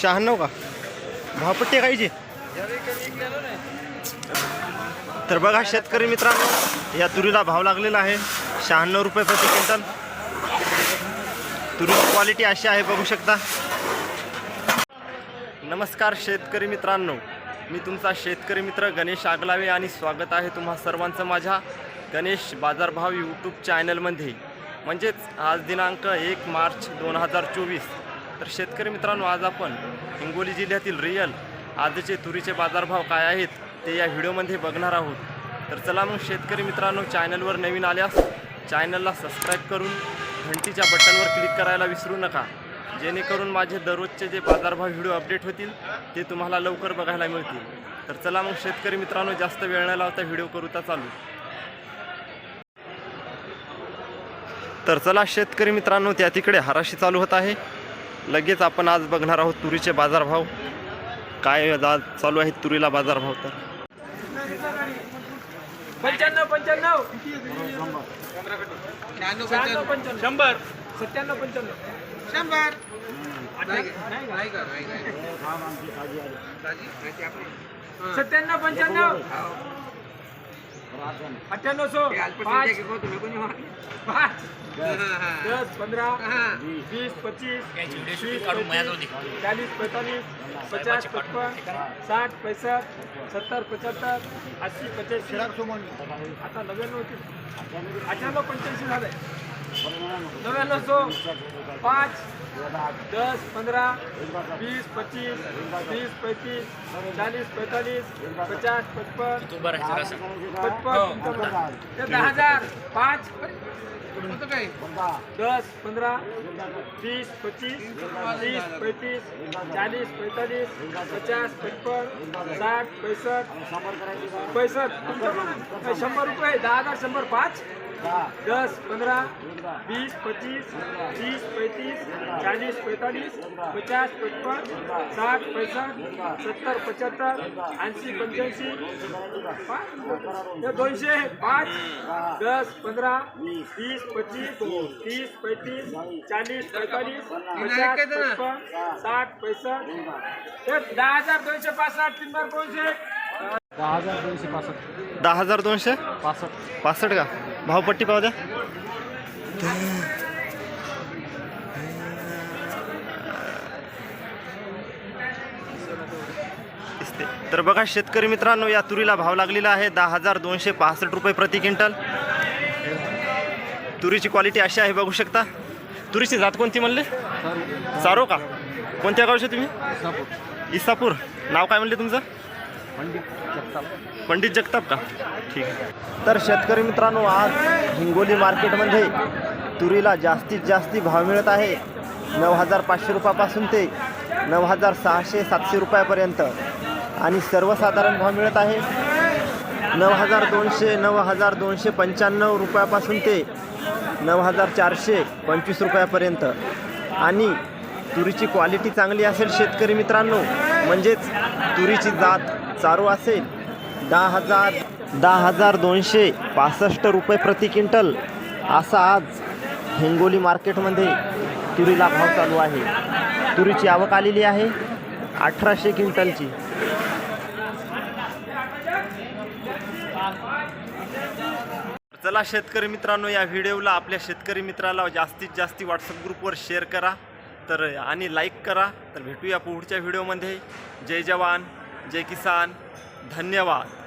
शहाण्णव का? भावपट्टी आहे काहीची तर बघा शेतकरी मित्रांनो या तुरीला भाव लागलेला आहे. शहाण्णव रुपये प्रति क्विंटल. तुरीची क्वालिटी अशी आहे बघू शकता. नमस्कार शेतकरी मित्रांनो. मी तुमचा शेतकरी मित्र गणेश आगलावे आणि स्वागत आहे तुम्हा सर्वांचं माझ्या गणेश बाजारभाव यूट्यूब चॅनलमध्ये म्हणजेच आज दिनांक एक मार्च दोन हजार चोवीस. तर शेतकरी मित्रांनो आज आपण हिंगोली जिल्ह्यातील रिअल आजचे तुरीचे बाजारभाव काय आहेत ते या व्हिडिओमध्ये बघणार आहोत. तर चला मग शेतकरी मित्रांनो चॅनलवर नवीन आल्यास चॅनलला सबस्क्राईब करून घंटीच्या बटनवर क्लिक करायला विसरू नका. जेणेकरून माझे दररोजचे जे बाजारभाव व्हिडिओ अपडेट होतील ते तुम्हाला लवकर बघायला मिळतील. तर चला मग शेतकरी मित्रांनो जास्त वेळ न लावता व्हिडिओ करूता चालू. तर चला शेतकरी मित्रांनो त्या तिकडे हराशी चालू होत आहे. लगेच आपण आज बघणार आहोत तुरीचे बाजारभाव. काय आज चालू आहेत तुरीला बाजारभाव तर? पंच्याण्णव पंच्याण्णव. शंभर. सत्त्याण्णव पंच्याण्णव. शंभर. सत्त्याण्णव पंच्याण्णव. अठ्ठ्याण्णव सो पाच. पाच. दस. पंधरा वीस पच्चीस चालीस पैंतालीस पचास पचपन साठ पैंसठ सत्तर पचहत्तर अस्सी पच्याऐंशी आता नव्याण्णव अठ्ठ्याण्णव पंच्याऐंशी झालंय. नव्याण्णव सो पाच. दस पंधरा वीस पच्चीस तीस पैंतीस चालीस पैंतालीस पचास पचपन पचपन ते दहा हजार पाच दस पंधरा वीस पच्चीस तीस पैंतीस चालीस पैंतालीस पचास पचपन साठ पैंसठ पैंसठ शंभर रुपये दहा हजार शंभर पाच? दस पंधरा वीस पच्चीस तीस पैंतीस चालीस पैंतालीस पचास पचपन साठ पैंसठ सत्तर पचहत्तर ऐंशी पंच्याऐंशी. दोनशे पाच दस पंधरा वीस पच्चीस तीस पैंतीस चालीस पैंतालीस पचास पचपन साठ पैंसठ. हे दहा हजार दोनशे पासष्ट तीन बार दोनशे. दहा हजार दोनशे पासष्ट. दहा हजार दोनशे? पासष्ट. पासष्ट का? भावपट्टी पाहू द्या. दिसते. तर बघा शेतकरी मित्रांनो या तुरीला भाव लागलेला आहे दहा हजार दोनशे पासष्ट रुपये प्रति क्विंटल. तुरीची क्वालिटी अशी आहे बघू शकता. तुरीची जात कोणती म्हणले? सारो का? कोणत्या गावचे तुम्ही? इसापूर. नाव काय म्हणले तुमचं? पंडित जगताप. पंडित जगताप का? ठीक आहे. तर शेतकरी मित्रांनो आज हिंगोली मार्केटमध्ये तुरीला जास्तीत जास्ती भाव मिळत आहे. नऊ हजार पाचशे रुपयापासून ते नऊ हजार सहाशे सातशे रुपयापर्यंत. आणि सर्वसाधारण भाव मिळत आहे. नऊ हजार दोनशे नऊ हजार दोनशे पंच्याण्णव रुपयापासून ते नऊ हजार चारशे पंचवीस रुपयापर्यंत. आणि तुरीची क्वालिटी चांगली असेल शेतकरी मित्रांनो म्हणजेच तुरीची जात चारू असेल. दहा हजार दहा हजार दोनशे पासष्ट रुपये प्रति क्विंटल. असा आज हिंगोली मार्केटमध्ये तुरीला भाव चालू आहे. तुरीची आवक आलेली आहे अठराशे क्विंटलची. चला शेतकरी मित्रांनो या व्हिडिओला आपल्या शेतकरी मित्राला जास्तीत जास्त व्हॉट्सअप ग्रुपवर शेअर करा. तर आणि लाईक करा. तर भेटूया पुढच्या व्हिडिओमध्ये. जय जवान. जय किसान धन्यवाद.